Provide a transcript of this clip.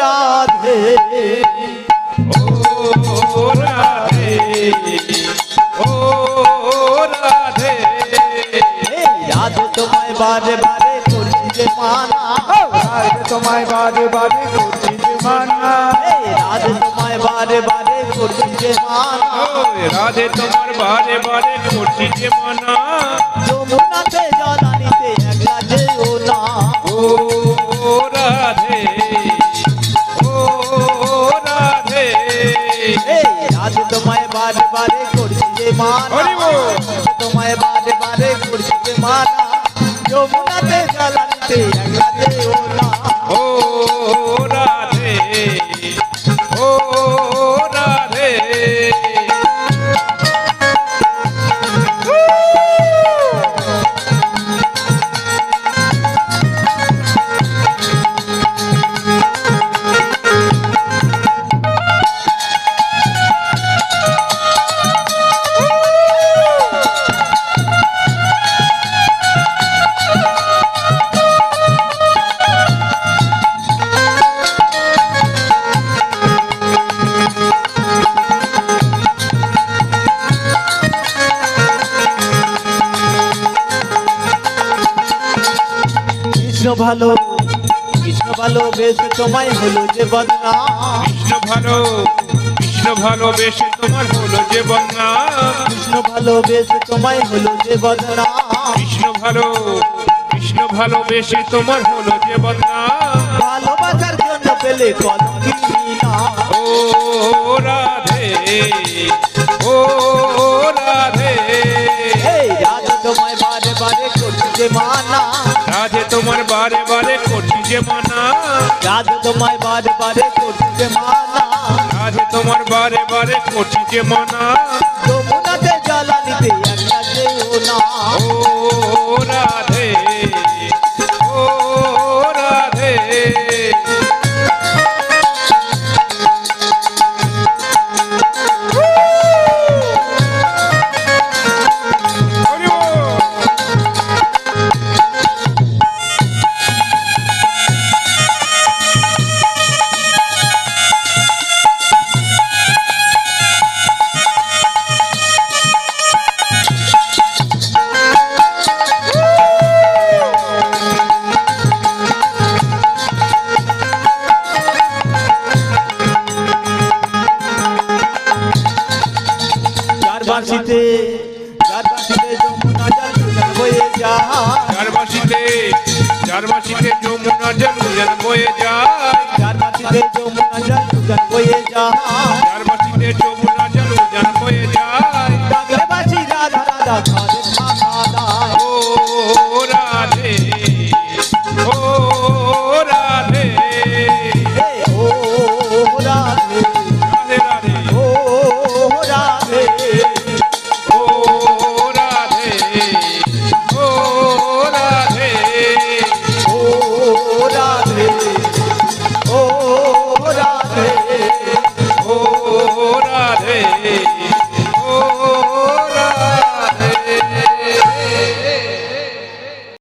রাধে। ও রাধে ও রাধে রাধে তোমায় বারে বারে করছি যে মানা। আজ তোমায় বারে বারে করছি যে মানা রাধে তোমায় বারে বারে করছি যে মানা। রাধে তোমার বারে বারে করছি যে মানা। যমুনাতে রাধে তোমায় বারে বারে করছি যে মানা। তোমায় বারে বারে করছি যে মানা যমুনাতে জলানিতে একলা যেও কৃষ্ণ ভালো কৃষ্ণ ভালো বেশ তোমায় হলো যে বদনা। কৃষ্ণ ভালো কৃষ্ণ বেশ তোমার হলো যে বদনা। কৃষ্ণ ভালো বেশ তোমায় হলো যে বদনা। কৃষ্ণ ভালো কৃষ্ণ বেশ তোমার হলো যে বদনা। ভালোবাসার জন্য পেলে কলঙ্কি তোমার বারে বারে করছি যে মানা। রাধে তোমায় বারে বারে করছি যে মানা। রাধে তোমার বারে বারে করছি যে মানা। যমুনাতে জ্বালানিতে একটা যেও না। ও রাধে চারবাসিতে চারবাসিতে যমুনা জল গুজল বয়ে যায়। চারবাসিতে চারবাসিতে যমুনা জল গুজল বয়ে যায়। চারবাসিতে যমুনা জল গুজল বয়ে যায়। চারবাসিতে যমুনা জল গুজল বয়ে যায়। ডাকে বাসি রাধা রাধা খাদে মাখাদা ও রাধে।